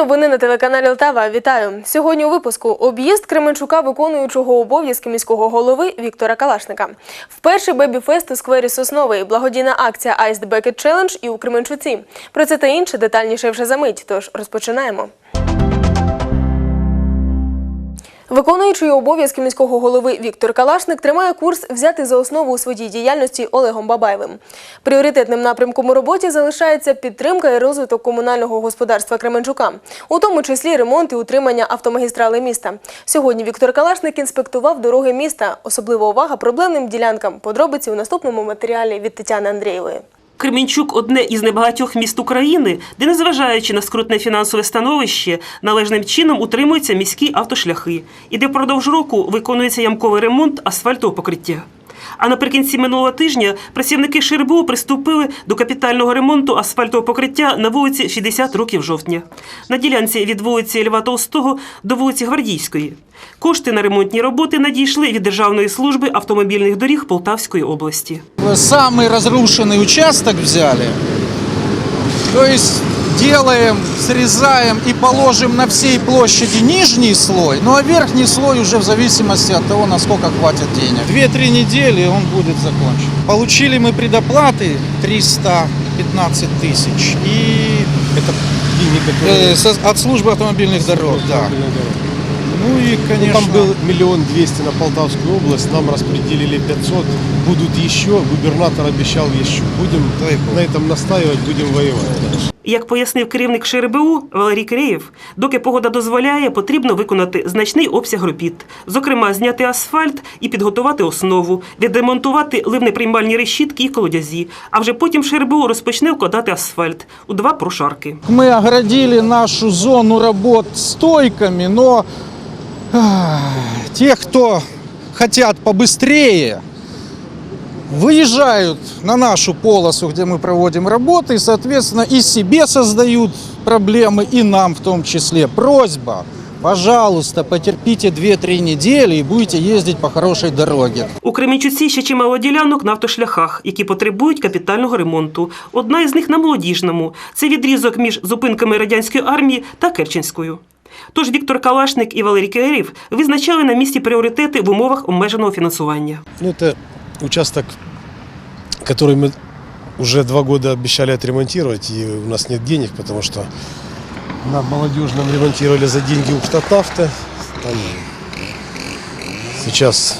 новини на телеканалі Лтава. Вітаю сьогодні. У випуску об'їзд Кременчука, виконуючого обов'язки міського голови Віктора Калашника. Вперше бебі-фест у сквері Сосновий, благодійна акція Iced Bucket Challenge і у Кременчуці. Про це та інше детальніше вже за мить. Тож розпочинаємо. Виконуючий обов'язки міського голови Віктор Калашник тримає курс взяти за основу у своїй діяльності Олегом Бабаєвим. Пріоритетним напрямком у роботі залишається підтримка і розвиток комунального господарства Кременчука, у тому числі ремонт і утримання автомагістрали міста. Сьогодні Віктор Калашник інспектував дороги міста. Особлива увага проблемним ділянкам. Подробиці у наступному матеріалі від Тетяни Андрієвої. Кременчук одне із небагатьох міст України, де, незважаючи на скрутне фінансове становище, належним чином утримуються міські автошляхи, і де впродовж року виконується ямковий ремонт асфальтового покриття. А наприкінці минулого тижня працівники ШРБУ приступили до капітального ремонту асфальтового покриття на вулиці 60 років жовтня, на ділянці від вулиці Льва Толстого до вулиці Гвардійської. Кошти на ремонтні роботи надійшли від Державної служби автомобільних доріг Полтавської області. самый разрушенный участок взяли. То делаем, срезаем и положим на всей площади нижний слой, ну а верхний слой уже в зависимости от того, насколько хватит денег. Две-три недели и он будет закончен. Получили мы предоплаты 315 тысяч и Это деньги, которые... э, со- от службы автомобильных дорог, да. Ну и, Ну, конечно, Там был миллион двести на Полтавскую область, нам распределили 500. Будут еще, губернатор обещал еще. Будем Дай бог. на этом настаивать, будем воевать дальше. Як пояснив керівник ШРБУ Валерій Киреєв, доки погода дозволяє, потрібно виконати значний обсяг робіт, зокрема, зняти асфальт і підготувати основу, відремонтувати ливнеприймальні решітки і колодязі. А вже потім ШРБУ розпочне вкладати асфальт у два прошарки. Мы оградили нашу зону работ стойками, но ах, те, кто хотят побыстрее, выезжают на нашу полосу, где мы проводим работы, и, соответственно, и себе создают проблемы, и нам в том числе. Просьба, пожалуйста, потерпите 2-3 недели и будете ездить по хорошей дороге. У Кременчуці ще чимало ділянок на автошляхах, які потребують капітального ремонту. Одна із них на молодіжному. Це відрізок між зупинками радянської армії та Керченською. Тож Віктор Калашник і Валерій Киреєв визначали на місці пріоритети в умовах обмеженого фінансування. Ну, это участок, который мы уже два года обещали отремонтировать, и у нас нет денег, потому что на молодежном ремонтировали за деньги Уктатавта. Там сейчас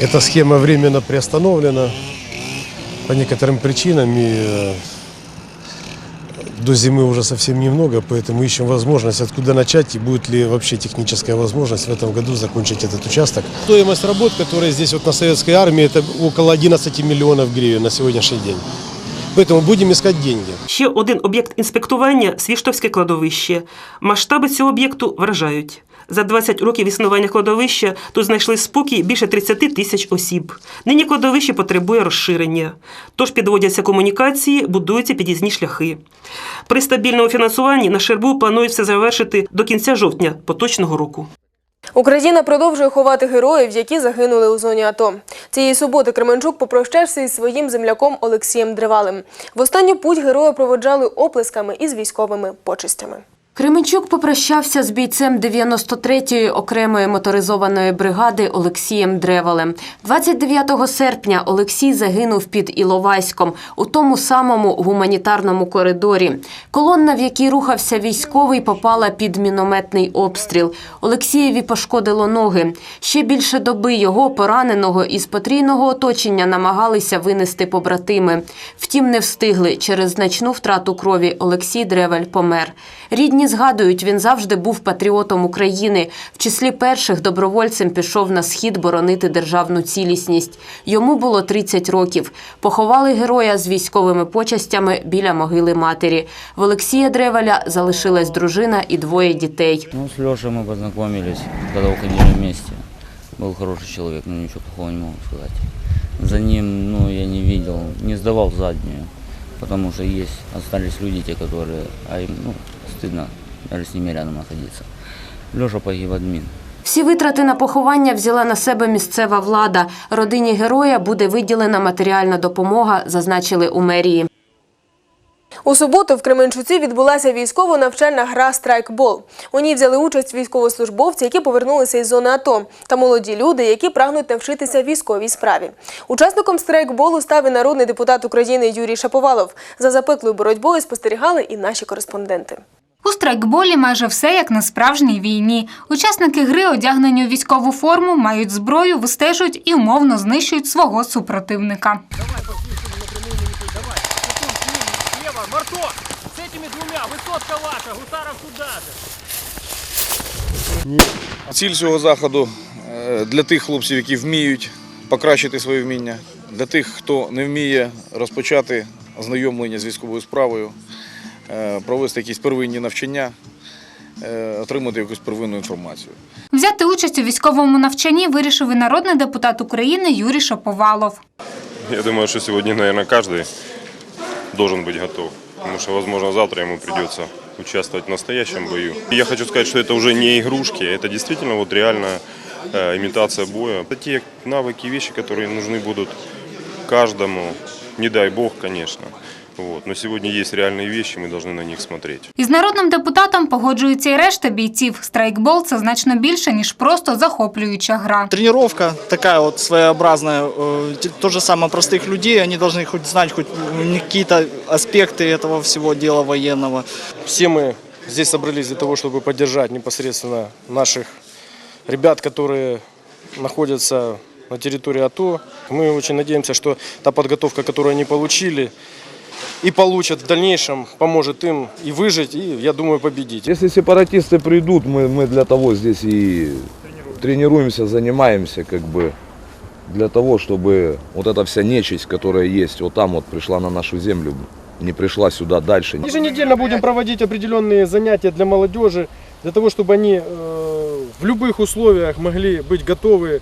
эта схема временно приостановлена по некоторым причинам, и э, до зимы уже совсем немного, поэтому ищем возможность, откуда начать и будет ли вообще техническая возможность в этом году закончить этот участок. Стоимость работ, которая здесь вот на советской армии, это около 11 миллионов гривен на сегодняшний день. Поэтому будем искать деньги. Ще один об'єкт інспектування Свіштовське кладовище. Масштаби цього об'єкту вражають. За 20 років існування кладовища тут знайшли спокій більше 30 тисяч осіб. Нині кладовище потребує розширення. Тож підводяться комунікації, будуються під'їзні шляхи. При стабільному фінансуванні на Шербу планують все завершити до кінця жовтня поточного року. Україна продовжує ховати героїв, які загинули у зоні АТО. Цієї суботи Кременчук попрощався із своїм земляком Олексієм Древалем. В останню путь героя проводжали оплесками і з військовими почестями. Кременчук попрощався з бійцем 93-ї окремої моторизованої бригади Олексієм Древалем. 29 серпня Олексій загинув під Іловайськом у тому самому гуманітарному коридорі. Колонна, в якій рухався військовий, попала під мінометний обстріл. Олексієві пошкодило ноги. Ще більше доби його пораненого із потрійного оточення намагалися винести побратими. Втім, не встигли. Через значну втрату крові Олексій Древель помер. Рідні згадують, він завжди був патріотом України. В числі перших добровольцем пішов на схід боронити державну цілісність. Йому було 30 років. Поховали героя з військовими почастями біля могили матері. В Олексія Древеля залишилась дружина і двоє дітей. Ну, с Лешей мы познакомились, когда уходили вместе. Был хороший человек, но ничего плохого не могу сказать. За ним, ну, я не видел, не сдавал заднюю, потому что есть, остались люди, те, которые, а им, ну, стыдно даже с ними рядом находиться. Леша погиб админ. Всі витрати на поховання взяла на себе місцева влада. Родині героя буде виділена матеріальна допомога, зазначили у мерії. У суботу в Кременчуці відбулася військово-навчальна гра «Страйкбол». У ній взяли участь військовослужбовці, які повернулися із зони АТО, та молоді люди, які прагнуть навчитися військовій справі. Учасником страйкболу став і народний депутат України Юрій Шаповалов. За запеклою боротьбою спостерігали і наші кореспонденти. У страйкболі майже все як на справжній війні. Учасники гри, одягнені у військову форму, мають зброю, вистежують і умовно знищують свого супротивника. Слева, Марто! С этими двумя! Высотка ваша! Гусаров туда же! Ціль цього заходу е, для тих хлопців, які вміють покращити своє вміння, для тих, хто не вміє розпочати ознайомлення з військовою справою, е, провести якісь первинні навчання, е, отримати якусь первинну інформацію. Взяти участь у військовому навчанні вирішив і народний депутат України Юрій Шаповалов. Я думаю, что сегодня, наверное, каждый должен быть готов. Потому что, возможно, завтра ему придется участвовать в настоящем бою. И я хочу сказать, что это уже не игрушки, это действительно вот реальная э, имитация боя. Это те навыки, вещи, которые нужны будут каждому, не дай бог, конечно. Вот. Но сегодня есть реальные вещи, мы должны на них смотреть. Із народним депутатом погоджується і решта бійців. Страйкбол це значно більше, ніж просто захоплююча гра. Тренировка такая вот своеобразная, э, те- то же самое простых людей, они должны хоть знать хоть м, какие-то аспекты этого всего дела военного. Все мы здесь собрались для того, чтобы поддержать непосредственно наших ребят, которые находятся на территории АТО. Мы очень надеемся, что та подготовка, которую они получили и получат в дальнейшем, поможет им и выжить, и, я думаю, победить. Если сепаратисты придут, мы, мы для того здесь и тренируемся, занимаемся, как бы, для того, чтобы вот эта вся нечисть, которая есть вот там вот пришла на нашу землю, не пришла сюда дальше. Еженедельно будем проводить определенные занятия для молодежи, для того, чтобы они э, в любых условиях могли быть готовы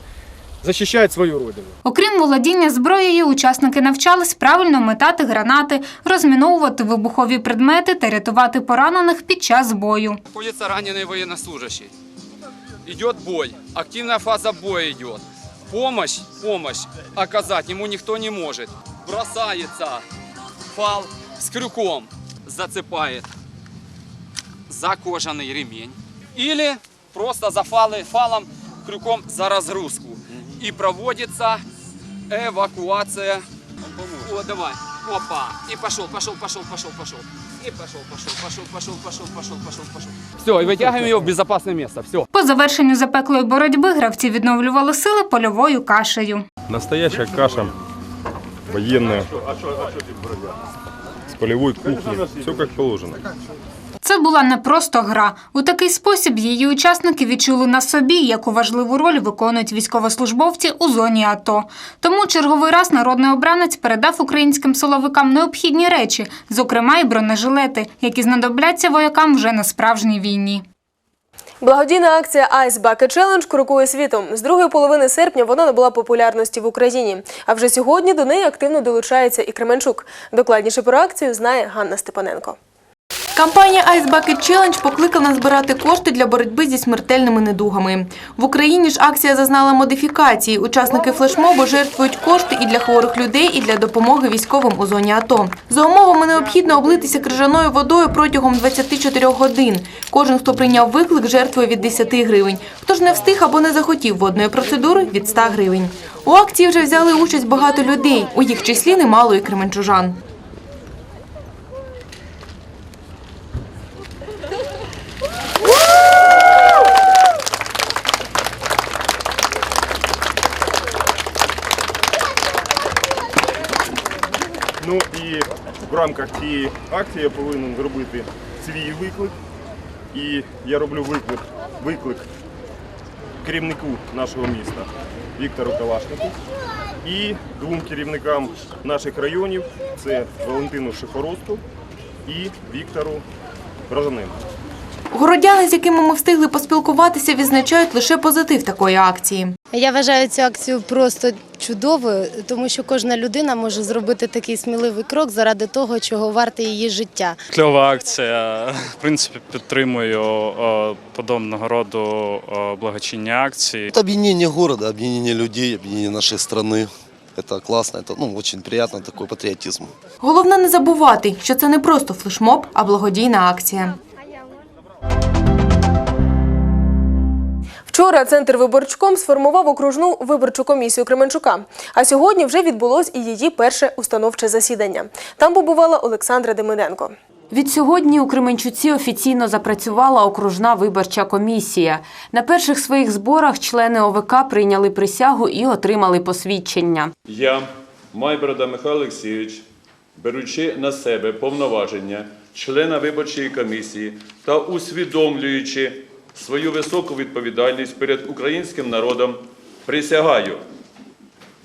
защищать свою родину. Окрім володіння зброєю, учасники навчались правильно метати гранати, розміновувати вибухові предмети та рятувати поранених під час бою. Находится раненый военнослужащий. Идет бой, активная фаза боя идет. Помощь, помощь оказать ему никто не может. Бросается фал с крюком, зацепает за кожаный ремень. Или просто за фалы, фалом, крюком за разгрузку. И проводится эвакуация. О, давай. Опа. И пошел, пошел, пошел, пошел, пошел. И пошел, пошел, пошел, пошел, пошел, пошел, пошел, пошел. Все, и вытягиваем его в безопасное место. Все. По завершенню запеклої боротьби гравці відновлювали сили польовою кашею. Настоящая каша военная, с полевой кухни, все как положено. Це була не просто гра. У такий спосіб її учасники відчули на собі, яку важливу роль виконують військовослужбовці у зоні АТО. Тому черговий раз народний обранець передав українським силовикам необхідні речі, зокрема і бронежилети, які знадобляться воякам вже на справжній війні. Благодійна акція Ice Bucket Challenge крокує світом. З другої половини серпня вона набула популярності в Україні. А вже сьогодні до неї активно долучається і Кременчук. Докладніше про акцію знає Ганна Степаненко. Кампанія Ice Bucket Challenge покликана збирати кошти для боротьби зі смертельними недугами. В Україні ж акція зазнала модифікації. Учасники флешмобу жертвують кошти і для хворих людей, і для допомоги військовим у зоні АТО. За умовами необхідно облитися крижаною водою протягом 24 годин. Кожен, хто прийняв виклик, жертвує від 10 гривень. Хто ж не встиг або не захотів водної процедури – від 100 гривень. У акції вже взяли участь багато людей. У їх числі немало і кременчужан. Ну і в рамках цієї акції я повинен зробити свій виклик. І я роблю виклик, виклик керівнику нашого міста Віктору Калашнику і двом керівникам наших районів це Валентину Шифоросту і Віктору Рожаненку. Городяни, з якими ми встигли поспілкуватися, відзначають лише позитив такої акції. Я вважаю цю акцію просто чудовою, тому що кожна людина може зробити такий сміливий крок заради того, чого варте її життя. Кльова акція. В принципі, підтримую о, подобного роду о, благочинні акції. Это объединение города, объединение людей, объединение нашей страны. Это классно, это ну, очень приятно, такой патриотизм. Головне не забувати, що це не просто флешмоб, а благодійна акція. Вчора центр виборчком сформував окружну виборчу комісію Кременчука. А сьогодні вже відбулось і її перше установче засідання. Там побувала Олександра Демиденко. Відсьогодні у Кременчуці офіційно запрацювала окружна виборча комісія. На перших своїх зборах члени ОВК прийняли присягу і отримали посвідчення. Я, Майборода Михайло Олексійович, беручи на себе повноваження члена виборчої комісії та усвідомлюючи свою високу відповідальність перед українським народом, присягаю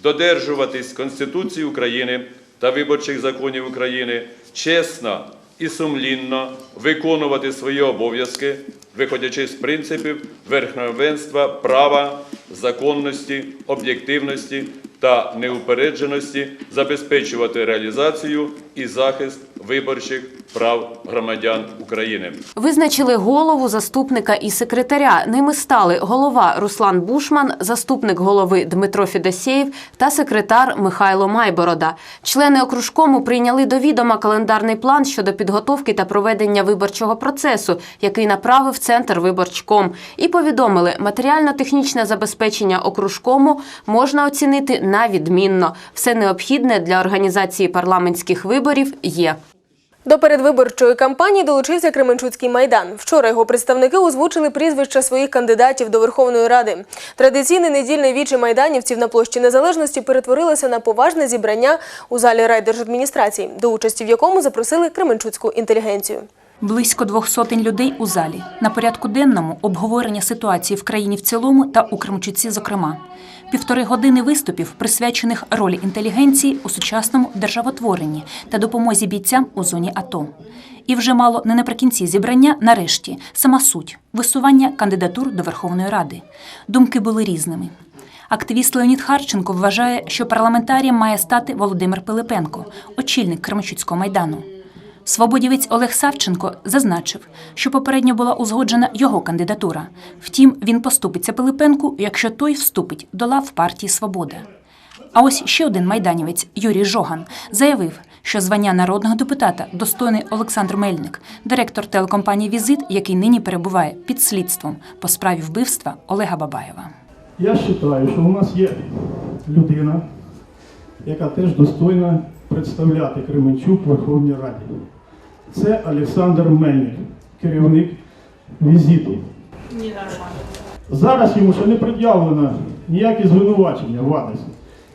додержуватись Конституції України та виборчих законів України, чесно і сумлінно виконувати свої обов'язки, виходячи з принципів верховенства права, законності, об'єктивності та неупередженості, забезпечувати реалізацію і захист виборчих прав громадян України. Визначили голову, заступника і секретаря. Ними стали голова Руслан Бушман, заступник голови Дмитро Федосєєв та секретар Михайло Майборода. Члени окружкому прийняли до відома календарний план щодо підготовки та проведення виборчого процесу, який направив центр виборчком, і повідомили, матеріально-технічне забезпечення окружкому можна оцінити на відмінно. Все необхідне для організації парламентських виборів є. До передвиборчої кампанії долучився Кременчуцький майдан. Вчора його представники озвучили прізвища своїх кандидатів до Верховної Ради. Традиційне недільне віче майданівців на площі Незалежності перетворилося на поважне зібрання у залі райдержадміністрації, до участі в якому запросили Кременчуцьку інтелігенцію. Близько двох сотень людей у залі. На порядку денному обговорення ситуації в країні в цілому та у Кремчуці, зокрема. Півтори години виступів, присвячених ролі інтелігенції у сучасному державотворенні та допомозі бійцям у зоні АТО. І вже мало не наприкінці зібрання, нарешті, сама суть висування кандидатур до Верховної Ради. Думки були різними. Активіст Леонід Харченко вважає, що парламентарієм має стати Володимир Пилипенко, очільник Кременчуцького майдану. Свободівець Олег Савченко зазначив, що попередньо була узгоджена його кандидатура. Втім, він поступиться Пилипенку, якщо той вступить до лав партії Свобода. А ось ще один майданівець Юрій Жоган заявив, що звання народного депутата достойний Олександр Мельник, директор телекомпанії Візит, який нині перебуває під слідством по справі вбивства Олега Бабаєва. Я вважаю, що у нас є людина, яка теж достойна представляти Кременчук в Верховній Раді. Це Олександр Мельник, керівник візиту. Зараз йому ще не пред'явлено ніякі звинувачення в адресі.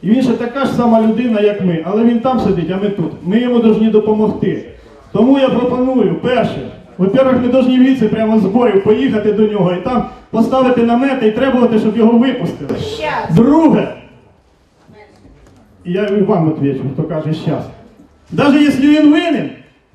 І він ще така ж сама людина, як ми, але він там сидить, а ми тут. Ми йому повинні допомогти. Тому я пропоную, перше, во-первых, ми повинні віці прямо з зборів поїхати до нього і там поставити намети і требувати, щоб його випустили. Друге, я і вам отвечу, хто каже щас. Даже якщо він винен,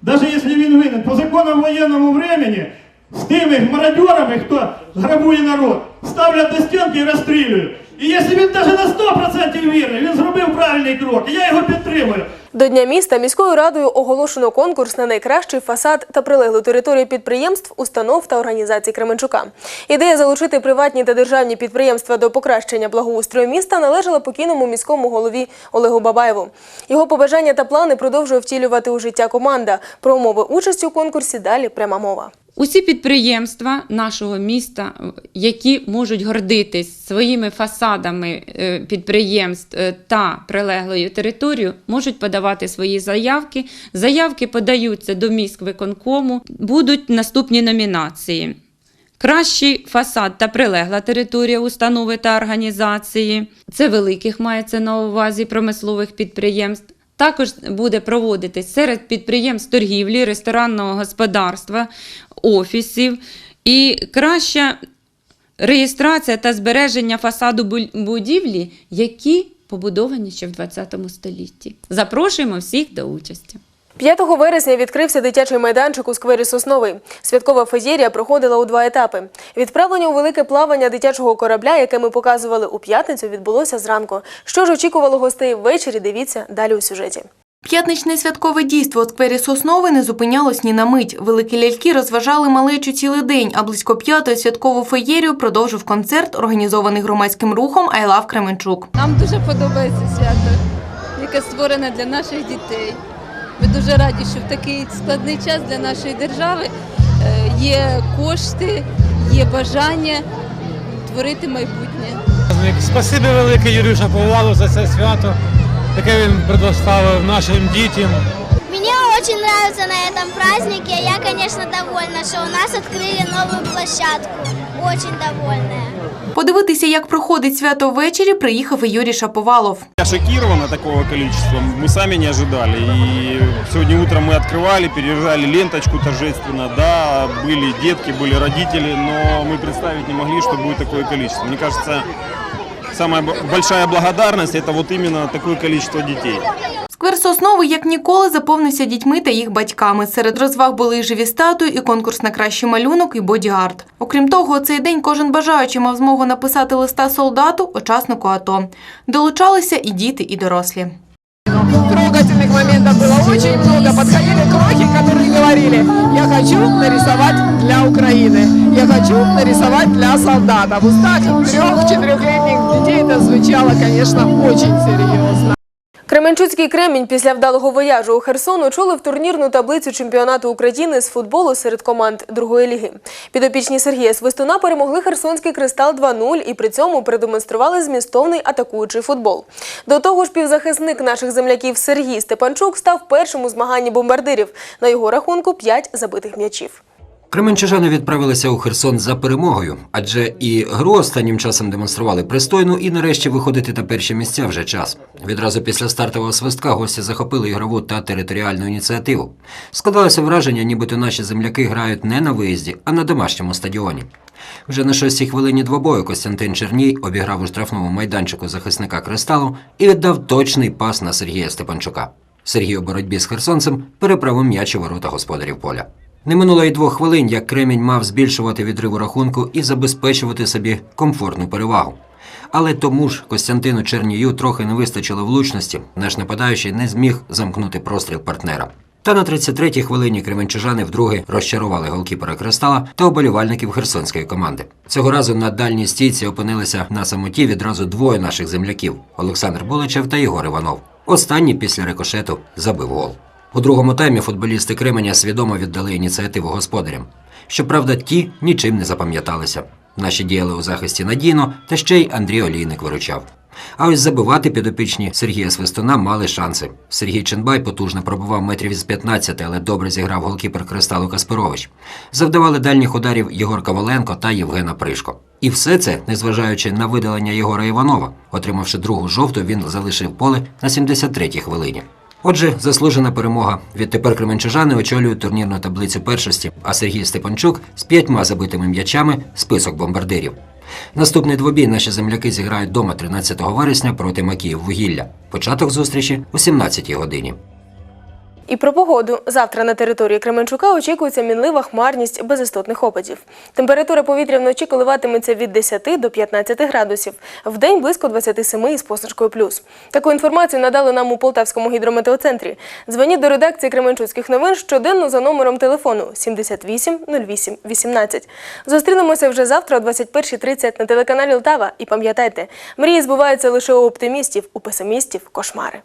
даже якщо він винен, по законам воєнному времени з тими мародерами, хто грабує народ, ставлять до стінки і розстрілюють. І якщо він навіть на 100% вірний, він зробив правильний крок, і я його підтримую. До Дня міста міською радою оголошено конкурс на найкращий фасад та прилеглу територію підприємств, установ та організацій Кременчука. Ідея залучити приватні та державні підприємства до покращення благоустрою міста належала покійному міському голові Олегу Бабаєву. Його побажання та плани продовжує втілювати у життя команда. Про умови участі у конкурсі далі пряма мова. Усі підприємства нашого міста, які можуть гордитись своїми фасадами е, підприємств е, та прилеглою територією, можуть подавати свої заявки. Заявки подаються до міськвиконкому. Будуть наступні номінації. Кращий фасад та прилегла територія установи та організації. Це великих мається на увазі промислових підприємств. Також буде проводитись серед підприємств торгівлі, ресторанного господарства, офісів і краща реєстрація та збереження фасаду бу- будівлі, які побудовані ще в 20 столітті. Запрошуємо всіх до участі. 5 вересня відкрився дитячий майданчик у сквері Сосновий. Святкова феєрія проходила у два етапи. Відправлення у велике плавання дитячого корабля, яке ми показували у п'ятницю, відбулося зранку. Що ж очікувало гостей ввечері, дивіться далі у сюжеті. П'ятничне святкове дійство у сквері Соснови не зупинялось ні на мить. Великі ляльки розважали малечу цілий день, а близько п'ятої святкову феєрію продовжив концерт, організований громадським рухом «I Love Кременчук». Нам дуже подобається свято, яке створене для наших дітей. Ми дуже раді, що в такий складний час для нашої держави е, є кошти, є бажання творити майбутнє. Спасибі велике Юрюша Повалу за це свято, яке він предоставив нашим дітям. Мне очень нравится на этом празднике. Я, конечно, довольна, что у нас открыли новую площадку. Очень довольная. Подивитися, як проходить свято ввечері, приїхав і Юрій Шаповалов. Я шокирован от такого количества. Мы сами не ожидали. И сегодня утром мы открывали, переезжали ленточку торжественно. Да, были детки, были родители, но мы представить не могли, что будет такое количество. Мне кажется, самая большая благодарность это вот именно такое количество детей. Сквер Соснови, як ніколи, заповнився дітьми та їх батьками. Серед розваг були і живі статуї, і конкурс на кращий малюнок, і боді-арт. Окрім того, у цей день кожен бажаючий мав змогу написати листа солдату, учаснику АТО. Долучалися і діти, і дорослі. Моментов было очень много. Подходили крохи, которые говорили, я хочу нарисовать для Украины, я хочу нарисовать для солдата. В устах трех-четырехлетних детей это звучало, конечно, очень серьезно. Кременчуцький кремінь після вдалого вояжу у Херсон очолив турнірну таблицю чемпіонату України з футболу серед команд другої ліги. Підопічні Сергія Свистуна перемогли Херсонський кристал 2-0 і при цьому продемонстрували змістовний атакуючий футбол. До того ж, півзахисник наших земляків Сергій Степанчук став першим у змаганні бомбардирів. На його рахунку 5 забитих м'ячів. Кременчужани відправилися у Херсон за перемогою, адже і гру останнім часом демонстрували пристойну, і нарешті виходити на перші місця вже час. Відразу після стартового свистка гості захопили ігрову та територіальну ініціативу. Складалося враження, нібито наші земляки грають не на виїзді, а на домашньому стадіоні. Вже на шостій хвилині двобою Костянтин Черній обіграв у штрафному майданчику захисника кристалу і віддав точний пас на Сергія Степанчука. Сергій у боротьбі з херсонцем переправив м'яч у ворота господарів поля. Не минуло й двох хвилин, як Кремінь мав збільшувати відрив у рахунку і забезпечувати собі комфортну перевагу. Але тому ж Костянтину Чернію трохи не вистачило влучності, наш нападаючий не зміг замкнути простріл партнера. Та на 33-й хвилині кременчужани вдруге розчарували голкіпера Кристала та оболівальників херсонської команди. Цього разу на дальній стійці опинилися на самоті відразу двоє наших земляків Олександр Буличев та Ігор Іванов. Останній після рикошету забив гол. У другому таймі футболісти Кременя свідомо віддали ініціативу господарям. Щоправда, ті нічим не запам'яталися. Наші діяли у захисті надійно, та ще й Андрій Олійник виручав. А ось забивати підопічні Сергія Свистуна мали шанси. Сергій Ченбай потужно пробував метрів із 15, але добре зіграв голкіпер Кристалу Каспирович. Завдавали дальніх ударів Єгор Коваленко та Євгена Пришко. І все це, незважаючи на видалення Єгора Іванова. Отримавши другу жовту, він залишив поле на 73-й хвилині. Отже, заслужена перемога. Відтепер кременчужани очолюють турнірну таблицю першості, а Сергій Степанчук з п'ятьма забитими м'ячами список бомбардирів. Наступний двобій наші земляки зіграють дома 13 вересня проти Макіїв вугілля. Початок зустрічі о 17 годині. І про погоду. Завтра на території Кременчука очікується мінлива хмарність без істотних опадів. Температура повітря вночі коливатиметься від 10 до 15 градусів, вдень близько 27 із позначкою плюс. Таку інформацію надали нам у Полтавському гідрометеоцентрі. Дзвоніть до редакції Кременчуцьких новин щоденно за номером телефону 78 08 18. Зустрінемося вже завтра о 21.30 на телеканалі Лтава. І пам'ятайте, мрії збуваються лише у оптимістів, у песимістів – кошмари.